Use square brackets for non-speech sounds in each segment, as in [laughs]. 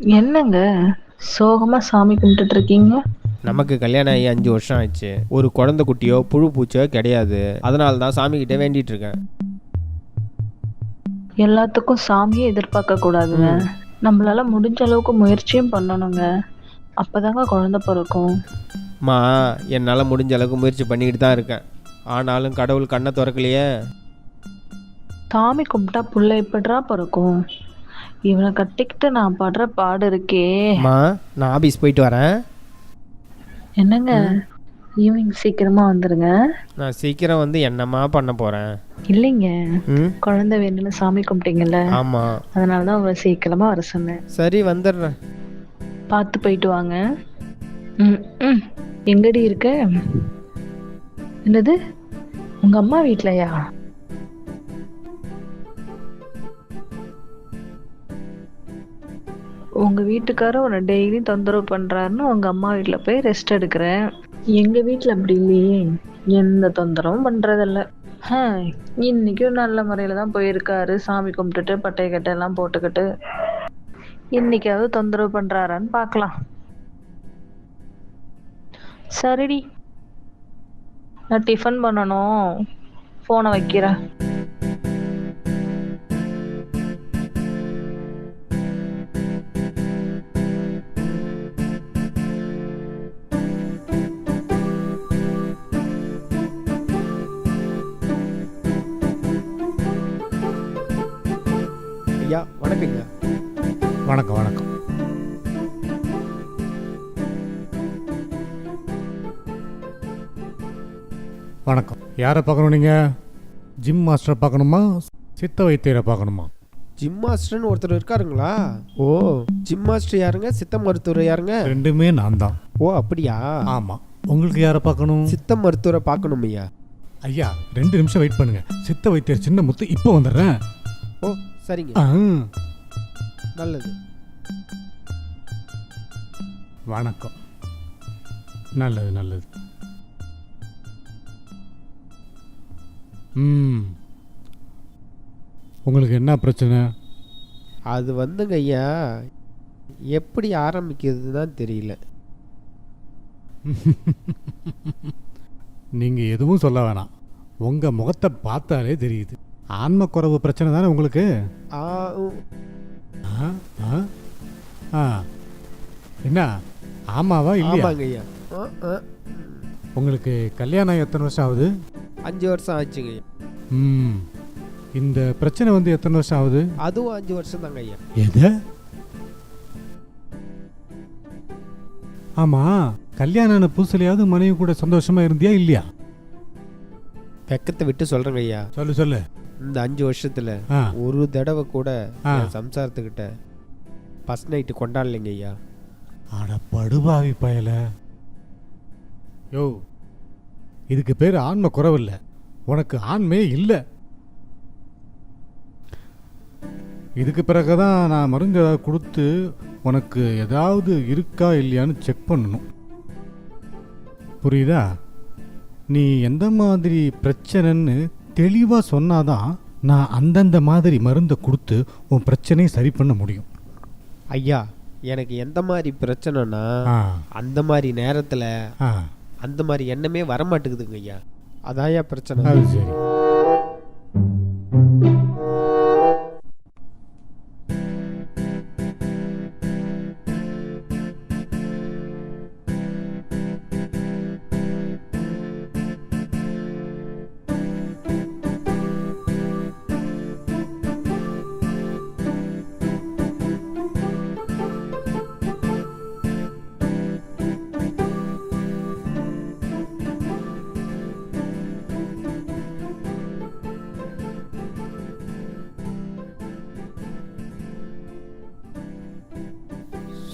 என்னங்க? சோகமா சாமி கும்பிட்டுட்டு இருக்கீங்க? நமக்கு கல்யாணம் ஆகி அஞ்சு வருஷம் ஆயிடுச்சு. ஒரு குழந்தை குட்டியோ புழு பூச்சோ கிடையாது. அதனால தான் சாமி கிட்ட வேண்டிட்டு இருக்கேன். எல்லாத்துக்கும் சாமியை எதிர்பார்க்க கூடாதுங்க. நம்மளால முடிஞ்ச அளவுக்கு முயற்சியும் பண்ணணுங்க. அப்பதாங்க குழந்தை பிறக்கும். மா என்னால் முடிஞ்ச அளவுக்கு முயற்சி பண்ணிக்கிட்டு தான் இருக்கேன். ஆனாலும் கடவுள் கண்ணை திறக்கலையே. சாமி கும்பிட்டா புள்ள எப்படிரா பிறக்கும்? இவனை கட்டிக்கிட்டு நான் படுற பாடு இருக்கே. நான் ஆபீஸ் போயிட்டு வரேன். என்னங்க? ஈவினிங் சீக்கிரமா வந்துருங்க. நான் சீக்கிரம் வந்து என்னம்மா பண்ண போகிறேன் இல்லைங்க. ம்? குழந்தை வேணும்னு சாமி கும்பிட்டீங்கல்ல? ஆமாம் அதனால தான் உங்களை சீக்கிரமா வர சொன்னேன். சரி வந்துடுறேன். பார்த்து போயிட்டு வாங்க. ம் ம். எங்கடி இருக்க? என்னது? உங்க அம்மா வீட்லயா? உங்க வீட்டுக்காரர் உன்னை டெய்லி தொந்தரவு பண்றாருன்னு உங்க அம்மா வீட்ல போய் ரெஸ்ட் எடுக்கிறேன். எங்க வீட்ல அப்படி இல்லையே. எந்த தொந்தரவும் பண்றதில்ல. ஹம், இன்னைக்கும் நல்ல முறையில தான் போயிருக்காரு. சாமி கும்பிட்டுட்டு பட்டை கட்டை எல்லாம் போட்டுக்கிட்டு. இன்னைக்காவது தொந்தரவு பண்றாரான்னு பார்க்கலாம். சரிடி. நான் டிஃபன் பண்ணணும். ஃபோனை வைக்கிறேன். வணக்கம். யாரை பார்க்கணும் நீங்கள் ஜிம் மாஸ்டரை பார்க்கணுமா? சித்த வைத்தியரை பார்க்கணுமா? ஜிம் மாஸ்டர்னு ஒருத்தர் இருக்காருங்களா? ஓ. ஜிம் மாஸ்டர் யாருங்க? சித்த மருத்துவர் யாருங்க? ரெண்டுமே நான் தான் ஓ அப்படியா? ஆமாம் உங்களுக்கு யாரை பார்க்கணும்? சித்த மருத்துவரை பார்க்கணும் ஐயா ஐயா ரெண்டு நிமிஷம் வெயிட் பண்ணுங்க. சித்த வைத்தியர் சின்ன முத்து இப்போ வந்துடுறேன். ஓ சரிங்க. நல்லது. வணக்கம். நல்லது நல்லது. ம். உங்களுக்கு என்ன பிரச்சனை? அது வந்துங்க ஐயா எப்படி ஆரம்பிக்கிறது தான் தெரியல. [laughs] நீங்கள் எதுவும் சொல்ல வேணாம். உங்கள் முகத்தை பார்த்தாலே தெரியுது. ஆன்ம குறைவு பிரச்சனை தானே உங்களுக்கு? ஆ, உம், ஆ ஆ. ஆ. என்ன ஆமாவா இல்லையா? ஆமாங்க ஐயா. ஆ, ஆ. உங்களுக்கு கல்யாணம் எத்தனை வருஷம் ஆகுது? அஞ்சு வருஷம் ஆச்சுங்க ஐயா. ம். இந்த பிரச்சனை வந்து எத்தனை வருஷம் ஆகுது? அதுவும் அஞ்சு வருஷம் தாங்க ஐயா. எது? ஆமா கல்யாணம் ஆன புதுசுலையாவது மனைவி கூட சந்தோஷமா இருந்தியா இல்லையா? வெக்கத்தை விட்டு சொல்றேங்க ஐயா. சொல்லு சொல்லு. இந்த அஞ்சு வருஷத்துல ஆ. ஒரு தடவை கூட ஆ. என் சம்சாரத்துக்கிட்ட ஃபர்ஸ்ட் நைட்டு கொண்டாடலைங்க ஐயா. அட படுபாவி பயல. யோ இதுக்கு பேர் ஆன்ம குறவில்லை. உனக்கு ஆண்மே இல்லை. இதுக்கு பிறகுதான் நான் மருந்து ஏதாவது கொடுத்து உனக்கு ஏதாவது இருக்கா இல்லையான்னு செக் பண்ணணும். புரியுதா? நீ எந்த மாதிரி பிரச்சனைன்னு தெளிவாக சொன்னாதான் நான் அந்தந்த மாதிரி மருந்தை கொடுத்து உன் பிரச்சனையை சரி பண்ண முடியும். ஐயா எனக்கு எந்த மாதிரி பிரச்சனைனா அந்த மாதிரி நேரத்துல அந்த மாதிரி எண்ணமே வரமாட்டேங்குதுங்க ஐயா. அதாயா பிரச்சனை. சரி.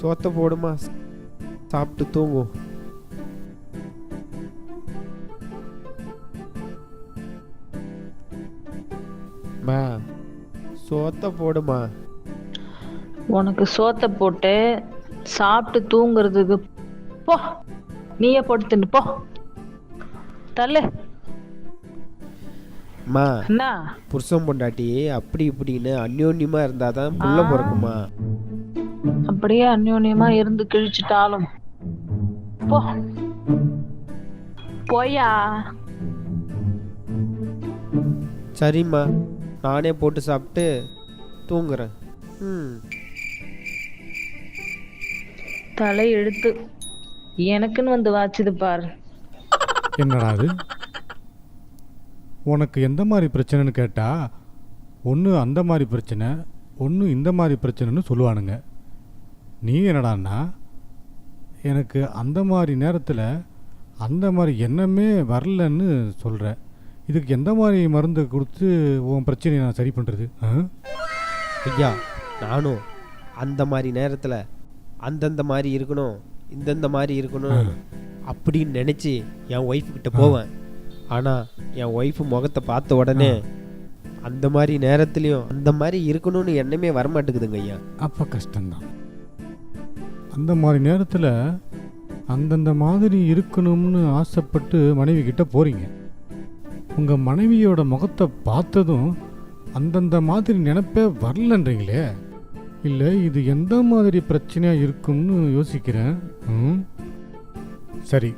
சோத்த போடுமா? சாப்பிட்டு தூங்கும் மா சோத்த போடுமா? உனக்கு சோத்தை போட்டு சாப்பிட்டு தூங்குறதுக்கு போ. நீயே போட்டு தின்னு போ. தள்ளு. மா என்ன புருஷன் பொண்டாட்டி அப்படி இப்படின்னு அந்யோன்யமா இருந்தாதான் புள்ள பிறக்குமா? அப்படியே அந்யோன்யமா இருந்து கிழிச்சிட்டாலும். போ. போயா சரிம்மா. நானே போட்டு சாப்பிட்டு தூங்குறேன். ம். தலை எடுத்து எனக்குன்னு வந்து வாச்சுது பாரு. என்னடா அது? உனக்கு எந்த மாதிரி பிரச்சனைன்னு கேட்டால் ஒன்று அந்த மாதிரி பிரச்சனை ஒன்று இந்த மாதிரி பிரச்சனைன்னு சொல்லுவானுங்க. நீ என்னடான்னா எனக்கு அந்த மாதிரி நேரத்தில் அந்த மாதிரி எண்ணமே வரலன்னு சொல்கிற இதுக்கு எந்த மாதிரி மருந்து கொடுத்து உன் பிரச்சனையை நான் சரி பண்ணுறது ஐயா நானும் அந்த மாதிரி நேரத்தில் அந்தந்த மாதிரி இருக்கணும் இந்தந்த மாதிரி இருக்கணும் அப்படின்னு நினச்சி என் ஒய்ஃப் கிட்ட போவேன். ஆனால் என் ஒய்ஃப் முகத்தை பார்த்த உடனே அந்த மாதிரி நேரத்துலையும் அந்த மாதிரி இருக்கணும்னு எண்ணமே வரமாட்டேங்குதுங்க ஐயா. அப்போ கஷ்டம்தான். அந்த மாதிரி நேரத்தில் அந்தந்த மாதிரி இருக்கணும்னு ஆசைப்பட்டு மனைவி கிட்ட போகிறீங்க உங்கள் மனைவியோட முகத்தை பார்த்ததும் அந்தந்த மாதிரி நினைப்பே வரலன்றீங்களே? இல்லை இது எந்த மாதிரி பிரச்சனையாக இருக்கும்னு யோசிக்கிறேன். ம்? சரி.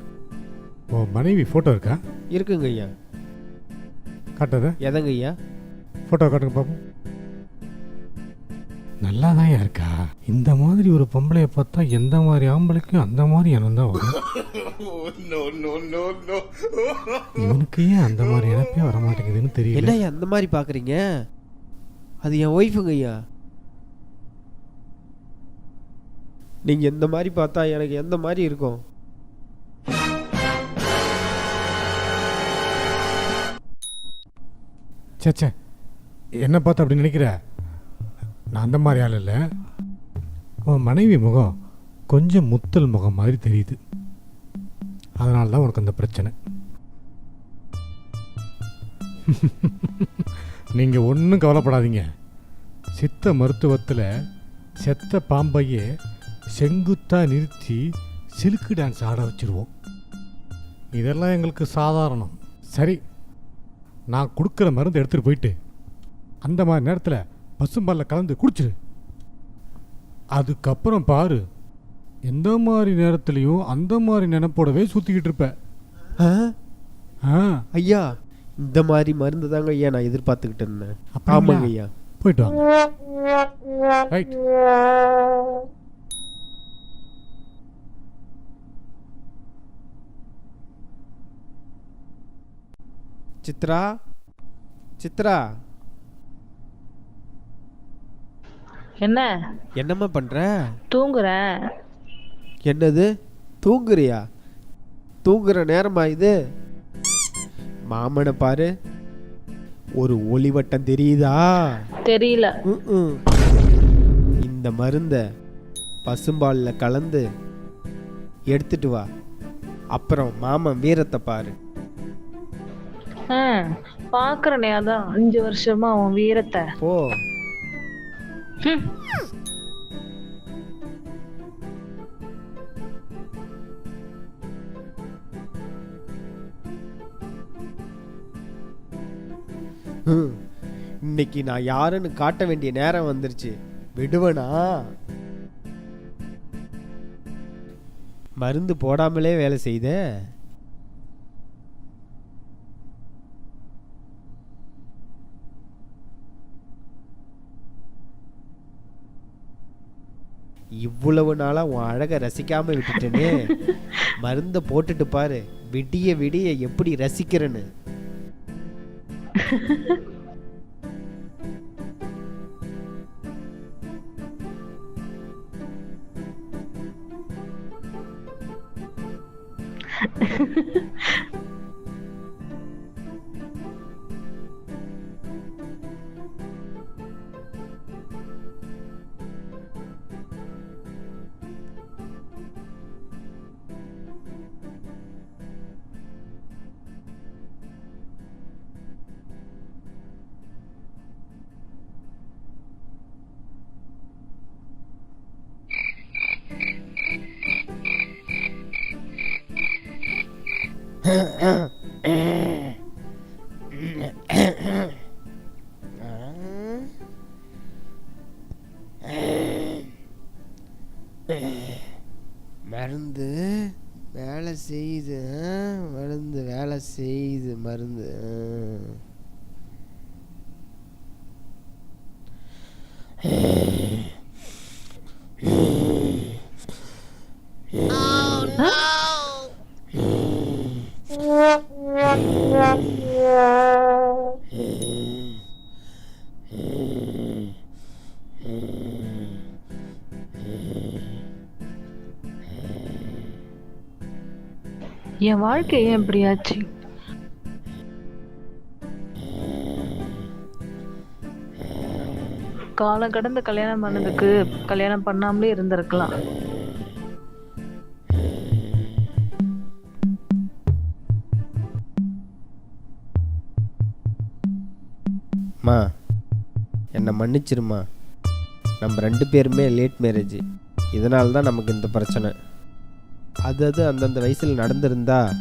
உன் மனைவி ஃபோட்டோ இருக்கா? இருக்குங்க ஐயா காட்டாத எதங்க ஐயா ஃபோட்டோ காட்டுங்க பார்ப்போம் நல்லா தான் இருக்கா? இந்த மாதிரி ஒரு பொம்பளைய பார்த்தா எந்த மாதிரி ஆம்பளைக்கும் அந்த மாதிரி எண்ணம் தான் வரும்? இவனுக்கு ஏன் அந்த மாதிரி நினைப்பே வர மாட்டேங்குதுன்னு தெரியல. என்ன அந்த மாதிரி பார்க்குறீங்க அது என் ஒய்ஃபுங்க ஐயா. நீங்கள் எந்த மாதிரி பார்த்தா எனக்கு எந்த மாதிரி இருக்கும்? சே சே என்ன பார்த்து அப்படி நினைக்கிற? நான் அந்த மாதிரி ஆள் இல்லை. உன் மனைவி முகம் கொஞ்சம் முத்தல் முகம் மாதிரி தெரியுது. அதனால தான் உனக்கு அந்த பிரச்சனை. [laughs] நீங்கள் ஒன்றும் கவலைப்படாதீங்க. சித்த மருத்துவத்தில் செத்த பாம்பையே செங்குத்தாக நிறுத்தி சிலுக்கு டான்ஸ் ஆட வச்சிருவோம். இதெல்லாம் எங்களுக்கு சாதாரணம். சரி நான் கொடுக்குற மருந்து எடுத்துகிட்டு போயிட்டு அந்த மாதிரி நேரத்தில் பசும்பால்ல கலந்து குடிச்சிரு. அதுக்கப்புறம் பாரு எந்த மாதிரி நேரத்துலையும் அந்த மாதிரி நினைப்போடவே சுற்றிக்கிட்டு இருப்ப. ஆ? ஐயா இந்த மாதிரி மருந்து தாங்க ஐயா நான் எதிர்பார்த்துக்கிட்டு இருந்தேன்? ஆமாங்க ஐயா. போயிட்டு வாங்க. ரைட் சித்ரா சித்ரா. என்ன? என்னம்மா பண்ற? தூங்குறேன். என்னது? தூங்குறியா? தூங்குற நேரமா இது? மாமனை பாரு. ஒரு ஒளிவட்டம் தெரியுதா? தெரியல. ம்ம். இந்த மருந்த பசும்பால்ல கலந்து எடுத்துட்டு வா. அப்புறம் மாமன் வீரத்தை பாரு. ஆ, பாக்குறனே அதான். அஞ்சு வருஷமா உன் வீரத்தை. போ. ஹம். இன்னைக்கு நான் யாருன்னு காட்ட வேண்டிய நேரம் வந்துருச்சு. விடுவனா? மருந்து போடாமலே வேலை செய்த? இவ்வளவு நாளாக உன் அழகை ரசிக்காமல் விட்டுட்டேனே. மருந்தை போட்டுட்டு பாரு. விடிய விடிய எப்படி ரசிக்கிறேன்னு. [laughs] மருந்து வேலை செய்யுது மருந்து வேலை செய்யுது மருந்து என் வாழ்க்கை ஏன் இப்படி ஆச்சு? காலம் கடந்து கல்யாணம் பண்ணதுக்கு கல்யாணம் பண்ணாமலே இருந்திருக்கலாம். மா என்னை மன்னிச்சிருமா. நம்ம ரெண்டு பேருமே லேட் மேரேஜ் இதனால தான் நமக்கு இந்த பிரச்சனை. அது அது அந்தந்த வயசில் நடந்திருந்தா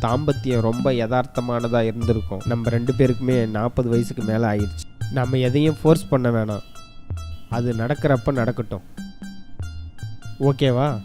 தாம்பத்தியம் ரொம்ப யதார்த்தமானதாக இருந்திருக்கும். நம்ம ரெண்டு பேருக்குமே நாற்பது வயசுக்கு மேலே ஆயிடுச்சு நம்ம எதையும் ஃபோர்ஸ் பண்ண வேணாம். அது நடக்கிறப்ப நடக்கட்டும். ஓகேவா